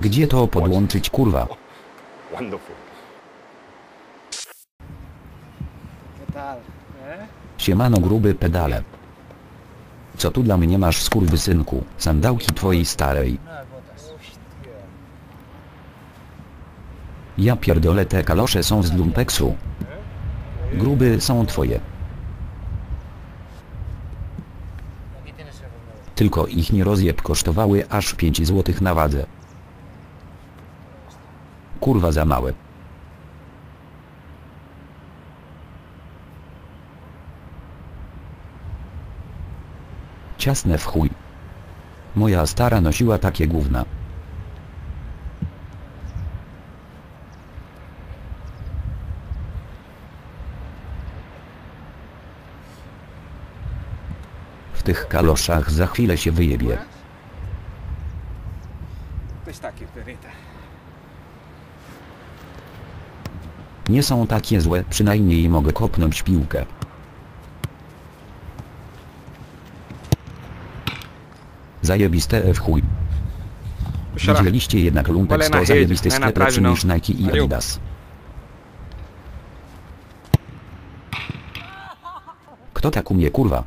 Gdzie to podłączyć kurwa? ¿Eh? Siemano gruby pedale. Co tu dla mnie masz skurwysynku? Sandałki twojej starej. Ja pierdolę te kalosze są z lumpeksu. Gruby są twoje. Tylko ich nie rozjeb kosztowały aż 5 złotych na wadze. Kurwa za małe. Ciasne w chuj. Moja stara nosiła takie gówna. W tych kaloszach za chwilę się wyjebie. Aquí, perita. Nie są takie złe, przynajmniej mogę kopnąć piłkę. Zajebiste w chuj. Widzieliście jednak to hejt, zajebisty nie na sklep lepszy niż Nike i. Adidas. Kto tak umie kurwa?